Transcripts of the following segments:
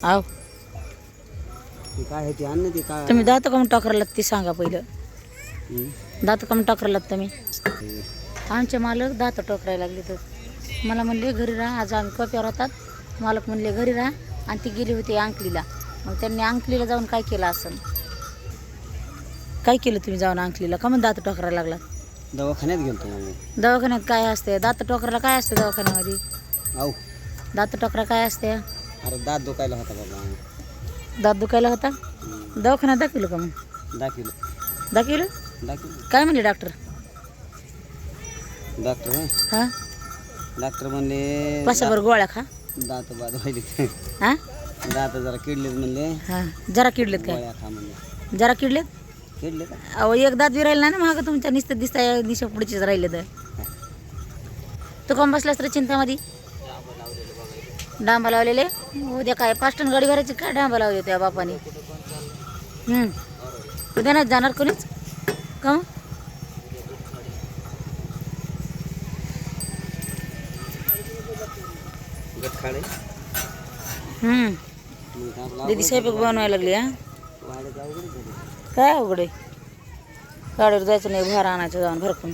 आव ते काय आहे ते अन्न ते काय तुम्ही दात कमी टाकरलात ते सांगा पहिलं? दात कमी टाकरलात तुम्ही? ते आमचे मालक दात टोकरायला लागले तर. मला म्हणले घरी राहा आज आम्ही कप्यावर होतात मालक म्हणले घरी राहा. आणि ती गेली होती अंकलीला. मग त्यांनी अंकलीला जाऊन काय केलं असं काय केलं तुम्ही जाऊन अंकलीला? का म्हणून दात टोकरायला लागला दवाखान्यात गेलतो मग दवाखान्यात काय असते दात टोकरायला काय असते दवाखान्यामध्ये? दात टोकरा काय असते अरे दात दुखायला होता बाबा. दात दुखायला होता. दवाखान्यात दाखवलं का मग? दाखवलं. दाखवलं? दाखवलं. काय म्हणले डॉक्टर? डॉक्टर होय? हां? डॉक्टर म्हणले पाशाभर गोळ्या खा. दात बाद व्हायले. हां? दात जरा किडलेत म्हणले. हां. जरा किडलेत काय? गोळ्या खा म्हणले. जरा किडलेत? किडले का अहो एक दात बी राहिला ना मागं तुमच्या नुसतं दिसताय दिशा पुढचीच राहिले तर. तू कोण बसलास तर चिंतामध्ये? डांबा लावलेले. उद्या काय पाच टन गाडी भरायची काय डांबा लावले त्या बापाने. उद्या नाही जाणार कोणीच? का दीदी स्वयंपाक बनवायला लागली हा. काय अवघड आहे? गाडीवर जायचं नाही भार आणायचं जाऊन आणावं.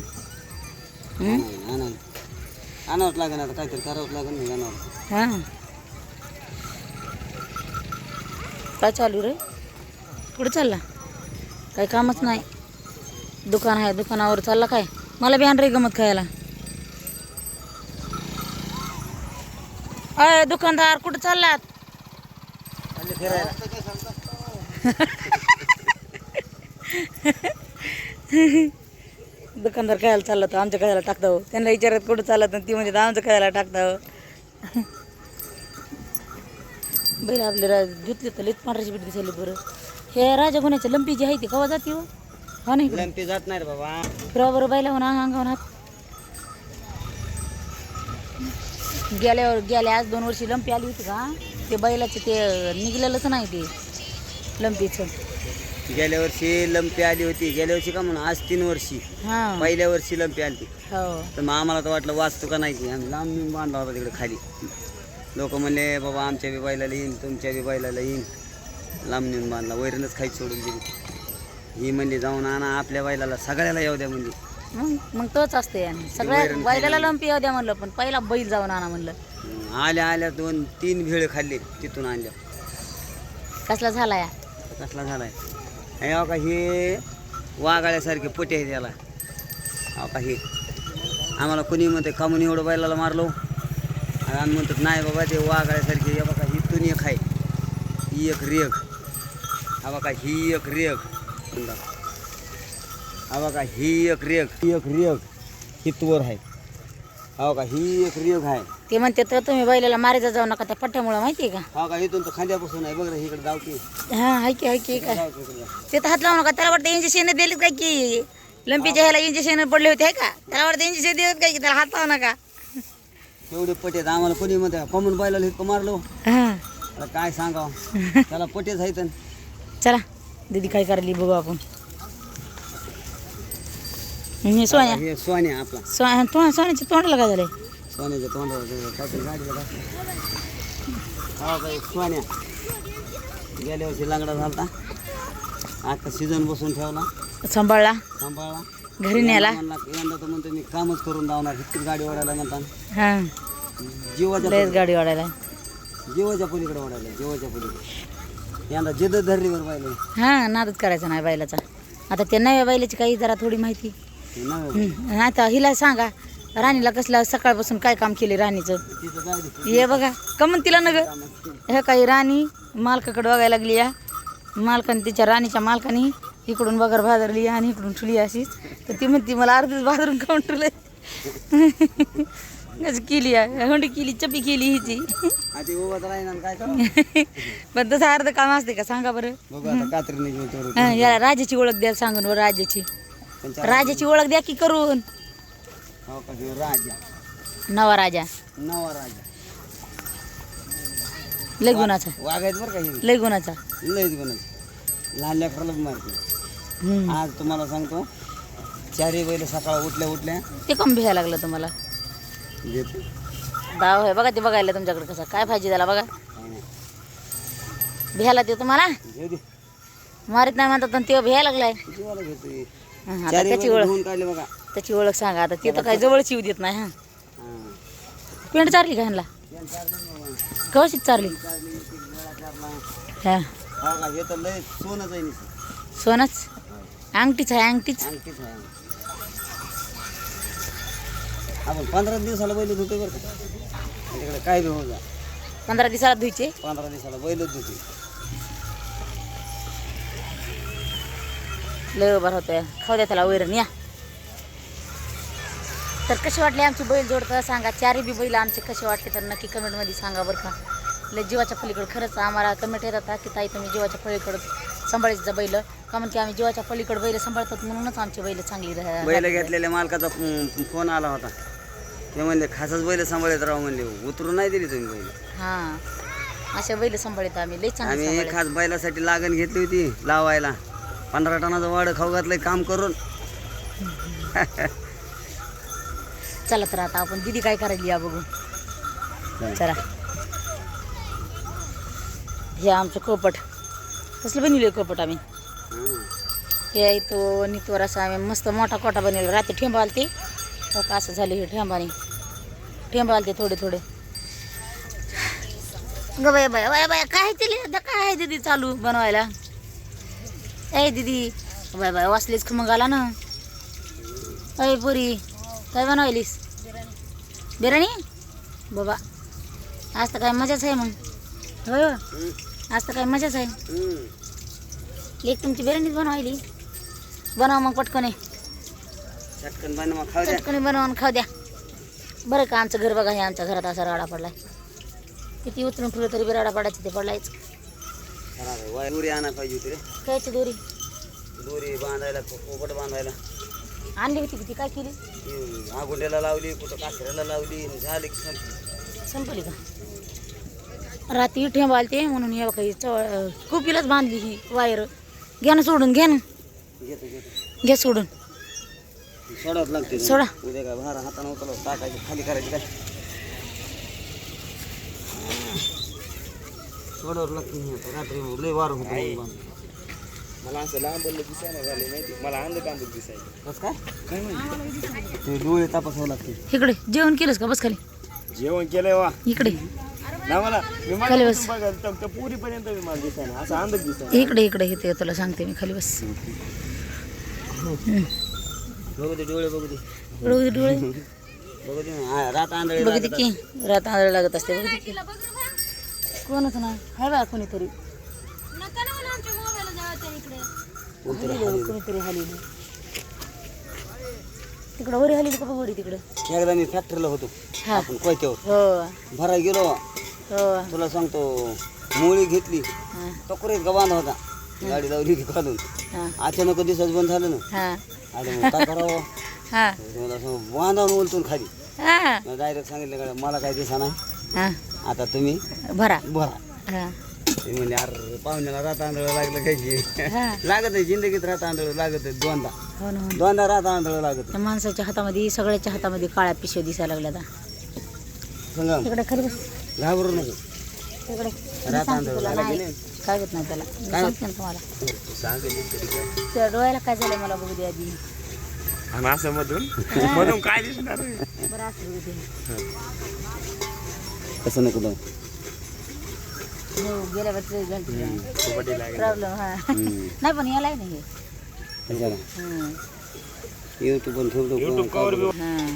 आणावंच लागेल आता काहीतरी करावंच लागेल नाही आणावं हां. काय चालू रे? कुठं चालला? काही कामच नाही. दुकान आहे दुकानावर चालला काय? मला बी आण रे गमत खायला. अय दुकानदार कुठं चाललात? दुकानदार खायला चालला तर आमच्या खायला टाकता? त्यांना विचारत कुठं चालत ती म्हणजे आमचं खायला टाकता? बैल आपले रा धुतले तर लईच पांढऱ्याची बीट दिसायली बरं. हे राजा गुन्ह्याच्या लंपी जी आहे ती कवा जाते हो? हा नाही लंपी जात नाही बाबा. फिरा बरं बैला म्हणा अंगावर हात. गेल्यावर गेल्या आज दोन वर्षी लंपी आली होती का? ते बैलाचे ते निघलेलंच नाही ते लंपीचं. गेल्या वर्षी लंपी आली होती. गेल्या वर्षी का म्हणून? आज तीन वर्षी. हां. पहिल्या वर्षी लंपी आली. होती हो. तर मग आम्हाला तर वाटलं वाचतो का नाही ती. आम्ही लांब नेऊन बांधला होता तिकडे खाली. लोक म्हणले बाबा आमच्या बी बैलाला येईन तुमच्या बी बैलाला येईन. लांब नेऊन बांधला. वैरणच खायची सोडून दिली ही म्हणली जाऊन आणा आपल्या बैलाला. सगळ्याला येऊ द्या म्हणली. मग मग तोच असते सगळ्या बैलाला लंपी येऊ द्या म्हणलं पण पहिला बैल जाऊन आणा म्हणलं. आल्या आल्या दोन तीन भेळ खाल्ले तिथून आणल्या. कसला झाला या? कसला झालाय? हे अहो का हे वाघाळ्यासारखे पोटे आहे त्याला अहो का हे. आम्हाला कोणी म्हणते कामून एवढं बैलाला मारलो? आणि आम्ही म्हणतो नाही बाबा ते वाघाळ्यासारखे हे बघा ही तुन एक आहे. ही एक रेग. हा बघा ही एक रेग. हा बघा ही एक रेग. ही एक रेग. ही आहे. हा बघा ही एक रेग आहे ते म्हणते तर तुम्ही बैलाला मारायचा जाऊ नका त्या पट्ट्यामुळं माहिती आहे हा का? इथून तर खांद्यापासून आहे. बघ रे इकडे जावते का हा हाय की हाय की काय? इकडे. ते तर हात लावू नका. त्याला वाटतं इंजेक्शन दिलीत काय की? लंपीच्या ह्याला इंजेक्शन पडले होते आहे का? त्याला वाटतं इंजेक्शन देत काय की? त्याला हात लावू नका. एवढे पटेत आम्हाला. कोणी म्हणते कमून बैलाला इतकं मारलो? हा. आता काय सांगावं? त्याला पटेच आहेत. चला दीदी काय करायली बघू आपण. हे सोन्या. हे सोन्या आपला. सोन्याच्या तोंडाला काय झालंय? सोन्याच्या तोंडावर ते काहीतरी गाडीला बसलं. हा सोन्या. गेल्या वर्षी लांगडा झालता. आता सीझन बसून ठेवला. सांभाळला. सांभाळला. घरी न्यायला म्हणला यंदा तर म्हणतो मी कामच करून इतकीच गाडी ओढायला म्हणता. हा. जीवाच्या गाडी वाढायला जीवाच्या पलीकडे ओढायला जीवाच्या पलीकडे. यंदा जिद्द धरली बरं हा नादच करायचा नाही बैलाचा आता ते नव्या बैलाची काही जरा थोडी माहिती. हम्म. आता हिला सांगा राणीला कसलं सकाळपासून काय काम केले राणीचं? ये बघा. कमन तिला न ग हे काही राणी मालकाकडे बघायला लागली या. मालकाने तिच्या राणीच्या मालकाने इकडून बगर भादरली आणि इकडून ठुली अशीच तर ती म्हणती मला अर्धीच भादरून खाऊन ठुले असं केली आहे हुंडी केली चपी केली हिची. पण तसं अर्ध काम असते का? सांगा बरं. हं, याला राजाची ओळख द्या सांगून बरं राजाची. त्यांच्या राजाची ओळख द्या की करून. हो का राजा. नवा राजा. नवा राजा. लय गुणाचा. आहेत बरं का हे? लय गुणाचा. लयच बनत लहान लेकराला बी मारते. हम्म. आज तुम्हाला सांगतो चारही बैल सकाळ उठल्या उठल्या ते कम भ्यायला लागलं तुम्हाला. देतो भाव आहे बघा ते बघायला तुमच्याकडे कसं काय पाहिजे त्याला बघा. भ्यायला देतो मला घेऊ दे. मारित नाही म्हणतात आणि ते भ्यायला लागलाय. जीवाला हं, आता चारी त्याची बैल ओळख धुवून काढले बघा. त्याची ओळख सांगा आता. ते तर काय जवळच येऊ देत नाही हा. हां. पेंट चारली का ह्यांना शेण चारलं. हा. हो का, हे तर लय सोनंच आहे नुसतं. सोनच? अंगठीच आहे अंगठीच. अंगठीच आहे. आपण पंधरा दिवसाला बैल धुतोय बरं का. काय बी होऊन जा पंधरा दिवसाला धुयचे? पंधरा दिवसाला बैलच धुते लय बरं होतं खाऊ द्या त्याला वैरण या. तर कसे वाटले आमची बैल जोडतं सांगा. चारही बी बैल आमचे कसे वाटले तर नक्की कमेंटमध्ये सांगा बरं का. लय जीवाच्या पलीकडे खरंच आम्हाला कमेंट येत होता की ताई तुम्ही जीवाच्या पलीकडं सांभाळायचं बैल. का म्हणते आम्ही जीवाच्या पलीकडे बैल सांभाळतात म्हणूनच आमची बैल चांगली बैल. घेतलेल्या मालकाचा फोन आला होता. ते म्हणले खासच बैल सांभाळत राव म्हणले. उतरून नाही दिली तुम्ही बैल. हां. अशा बैल सांभाळत आम्ही. लय चांगली आम्ही खास बैलासाठी लागण घेतली होती लावायला. पंधरा टनाचं वाड खाऊ घातलंय काम करून. चला तर आता आपण दिदी काय करायली या बघू. चला. हे आमचं कोपट. कसलं बनवलं कपट आम्ही? हं. इथं नितवर असं आम्ही मस्त मोठा कोटा बनवला. रात्री ठेंबा आलते. का असं झाले हे ठेंबाने. ठेंबा आलते थोडे थोडे. ग बाय बाय बाय बाय काय तिले? आता काय आहे दीदी चालू बनवायला? ए दीदी. बाय बाय वाचलीच मग आला ना? अय पुरी काय बनवायलीस? बिर्याणी? बाबा आज तर काय मजाच आहे मग. हो? हं. आज तर काय मजाच आहे. एक तुमची बिर्याणीच बनवायली. बनवा मग पटकने. चटकन बनवा खाऊ द्या. पटकने बनवून खाऊ द्या. बरं का आमचं घर बघा हे आमच्या घरात असा राडा पडलाय. किती उचलून ठेवलं तरी बी राडा पडायचं ते पडलायच. वाय- दोरी आणा पाहिजे होती रे. कायची दोरी. दोरी बांधायला पोपट बांधायला. आणली होती किती काय केली? ती आगोंड्याला लावली कुठं कासऱ्याला लावली झाली की संपली. संपली का? रात्री ठेंब आलते म्हणून हे बघा ही चव कुपीलाच बांधली ही वायर. घ्या ना सोडून घ्या ना. घेतो घेतो. घ्या सोडून. सोडावं लागते. सोडा. उद्या काय भार हाताने उचलव टाकायची खाली करायची काय? सोडावं लागते आता. रात्री लय वार होतो मला असं लांब बोललं दिसायला झाले माहिती मला अंध कांदूक काय? ते डोळे तपासावं लागते. इकडे जेवण केलंस का? बस खाली. जेवण केलंय वा. इकडे. ना मला मी खाली बस. पुरीपर्यंत मी मला दिसायला असं अंधक दिसायला इकडे इकडे इथे तुला सांगते मी. खाली बस. बघू दे डोळे बघू दे. डोळे डोळे. बघू दे. हा, रात आंधळे बघितली लागत की रात आंधळ लागत असते. बघितली की. कोणच नाही. हाय बा कोणीतरी. हलिले. कोणीतरी हलिले. तिकडं वरी हलिली का वरी तिकडं. एकदा मी फॅक्टरीला होतो. हा. आपण कोयत्यावर. हो. भरायला गेलो. हो. तुला सांगतो मुळी घेतली. हा. टकोरीत का बांधा होता. गाडी लावली की काढून हा. अचानक दिवसाच बंद झालं ना. हा. अरे मग काय करावं? हा. मला असं बांधावून उलटून खाली. हा. डायरेक्ट सांगितलं मला काय दिसा ना हा. आता तुम्ही? भरा. भरा. हा. ते म्हणजे अरे पाहुण्याला रात आंधळ लागलं काय की? हा. लागत आहे जिंदगीत रात आंधळ लागत आहे दोनदा. हो ना हो ना. दोनदा रात आंधळ लागत त्या माणसाच्या हातामध्ये सगळ्याच्या हातामध्ये काळ्या पिशव्या दिसायला लागल्या आता. संगम तिकडे खरी बस. घाबरू नको. तिकडे रात आंधळ नाही. नाही. काय होत नाही त्याला. मी काय? सांगते ना तुम्हाला. सांगितलं तरी काय. त्या डोळ्याला काय झालं मला बघू दे आधी. आणि असं मधून? मधून काय दिसणार आहे? बरं असं बघू दे कसं नको जाऊ. गेल्या वर्षी कबड्डी लागेल. प्रॉब्लेम हा. हम्म. नाही पण याला नाही. युट्यूब पण ठेवतो कवर हां.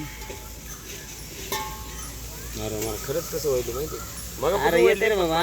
खरंच कसं व्हायचं माहिती मग अरे येते रे बाबा.